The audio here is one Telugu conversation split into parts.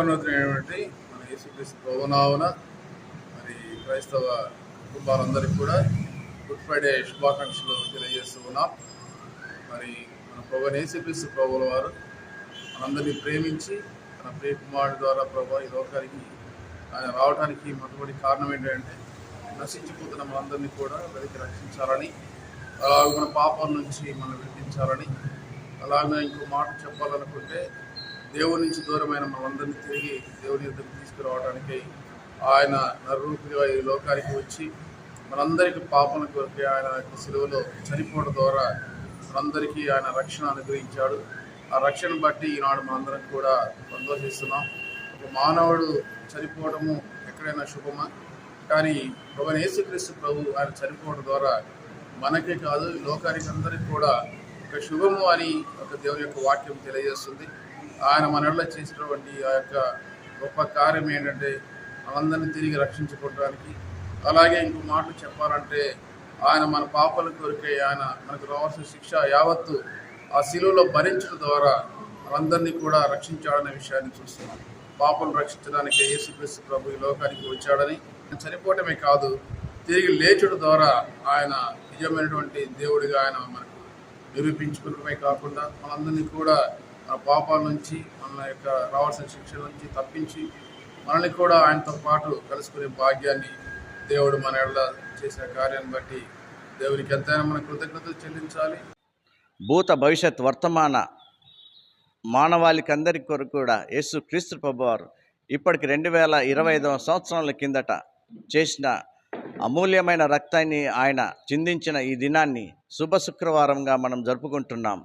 మహోన్నతుడైనటువంటి మన యేసుక్రీస్తు ప్రభునావున మరి క్రైస్తవ కుటుంబాలందరికీ కూడా గుడ్ ఫ్రైడే శుభాకాంక్షలు తెలియజేస్తూ ఉన్నాం. మరి మన ప్రభు యేసుక్రీస్తు ప్రభుల వారు మనందరినీ ప్రేమించి తన ప్రియకుమారుడు ద్వారా ప్రభు ఈ లోకానికి ఆయన రావడానికి మొట్టమొదటి కారణం ఏంటంటే నశించిపోతున్న మనందరినీ కూడా వెతికి రక్షించాలని అలాగే మన పాపం నుంచి మనం విడిపించాలని అలాగే ఇంకో మాట చెప్పాలనుకుంటే దేవుడి నుంచి దూరమైన మనందరినీ తిరిగి దేవుని యుద్ధకు తీసుకురావడానికి ఆయన నరూపిగా ఈ లోకానికి వచ్చి మనందరికీ పాపల కొరకే ఆయన యొక్క సెలవులో చనిపోవడం ద్వారా మనందరికీ ఆయన రక్షణ అనుగ్రహించాడు. ఆ రక్షణ బట్టి ఈనాడు మనందరం కూడా సంతోషిస్తున్నాం. ఒక మానవుడు చనిపోవడము ఎక్కడైనా శుభమా? కానీ ప్రభు యేసుక్రీస్తు ప్రభు ఆయన చనిపోవడం ద్వారా మనకే కాదు ఈ లోకానికి అందరికీ కూడా ఒక శుభము అని ఒక దేవుని యొక్క వాక్యం తెలియజేస్తుంది. ఆయన మనలో చేసినటువంటి ఆ యొక్క గొప్ప కార్యం ఏంటంటే మనందరినీ తిరిగి రక్షించుకోవడానికి. అలాగే ఇంకో మాటలు చెప్పాలంటే ఆయన మన పాపల కోరికే ఆయన మనకు రావాల్సిన శిక్ష యావత్తు ఆ శిలువలో భరించడం ద్వారా మనందరినీ కూడా రక్షించాడనే విషయాన్ని చూస్తున్నాం. పాపను రక్షించడానికి యేసుక్రీస్తు ప్రభు ఈ లోకానికి వచ్చాడని చనిపోవటమే కాదు తిరిగి లేచడం ద్వారా ఆయన నిజమైనటువంటి దేవుడిగా ఆయన మనకు నిరూపించుకోవడమే కాకుండా మనందరినీ కూడా మన పాపాల నుంచి మన యొక్క రావాల్సిన శిక్ష నుంచి తప్పించి మనల్ని కూడా ఆయనతో పాటు కలుసుకునే భాగ్యాన్ని దేవుడు మన ఎడల చేసిన కార్యాన్ని బట్టి దేవునికి ఎంతైనా మన కృతజ్ఞత చెల్లించాలి. భూత భవిష్యత్ వర్తమాన మానవాళికందరి కొరకు కూడా యేసు క్రీస్తు ప్రభువారు ఇప్పటికి రెండు వేల ఇరవై ఐదవ సంవత్సరాల కిందట చేసిన అమూల్యమైన రక్తాన్ని ఆయన చిందించిన ఈ దినాన్ని శుభ శుక్రవారంగా మనం జరుపుకుంటున్నాం.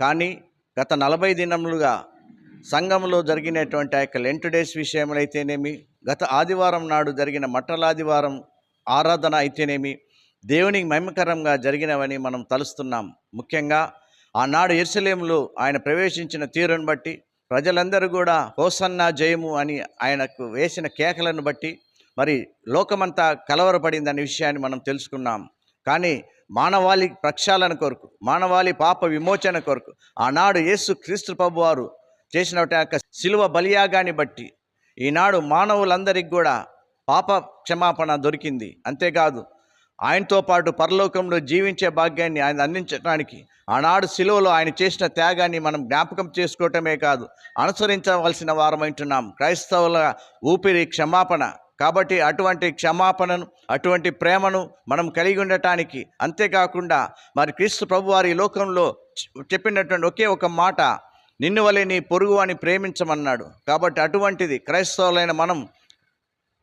కానీ గత నలభై దినములుగా సంఘంలో జరిగినటువంటి ఆ యొక్క లెంట్ డేస్ విషయంలో అయితేనేమి గత ఆదివారం నాడు జరిగిన మట్టలాదివారం ఆరాధన అయితేనేమి దేవునికి మహిమకరంగా జరిగినవని మనం తలుస్తున్నాం. ముఖ్యంగా ఆనాడు ఎరుసలేములో ఆయన ప్రవేశించిన తీరును బట్టి ప్రజలందరూ కూడా హోసన్నా జయము అని ఆయనకు వేసిన కేకలను బట్టి మరి లోకమంతా కలవరపడిందనే విషయాన్ని మనం తెలుసుకున్నాం. కానీ మానవాళి ప్రక్షాళన కొరకు మానవాళి పాప విమోచన కొరకు ఆనాడు యేసు క్రీస్తు ప్రభు వారు చేసిన యొక్క శిలువ బలియాగాన్ని బట్టి ఈనాడు మానవులందరికీ కూడా పాప క్షమాపణ దొరికింది. అంతేకాదు ఆయనతో పాటు పరలోకంలో జీవించే భాగ్యాన్ని ఆయన అందించడానికి ఆనాడు శిలువలో ఆయన చేసిన త్యాగాన్ని మనం జ్ఞాపకం చేసుకోవటమే కాదు అనుసరించవలసిన వారమైంటున్నాం క్రైస్తవుల ఊపిరి క్షమాపణ కాబట్టి అటువంటి క్షమాపణను అటువంటి ప్రేమను మనం కలిగి ఉండటానికి అంతేకాకుండా మరి క్రీస్తు ప్రభు వారి లోకంలో చెప్పినటువంటి ఒకే ఒక మాట నిన్ను వలె నీ పొరుగు అని ప్రేమించమన్నాడు. కాబట్టి అటువంటిది క్రైస్తవులైన మనం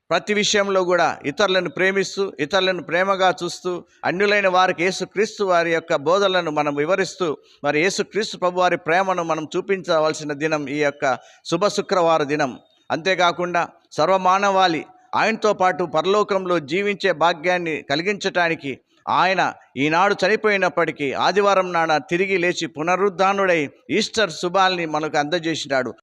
ప్రతి విషయంలో కూడా ఇతరులను ప్రేమిస్తూ ఇతరులను ప్రేమగా చూస్తూ అన్యులైన వారికి యేసుక్రీస్తు వారి యొక్క బోధనలను మనం వివరిస్తూ మరి యేసుక్రీస్తు ప్రభు వారి ప్రేమను మనం చూపించవలసిన దినం ఈ యొక్క శుభ శుక్రవార దినం. అంతేకాకుండా సర్వమానవాళి ఆయనతో పాటు పరలోకంలో జీవించే భాగ్యాన్ని కలిగించటానికి ఆయన ఈనాడు చనిపోయినప్పటికీ ఆదివారం నాడ తిరిగి లేచి పునరుద్ధానుడై ఈస్టర్ శుభాల్ని మనకు అందజేసినాడు.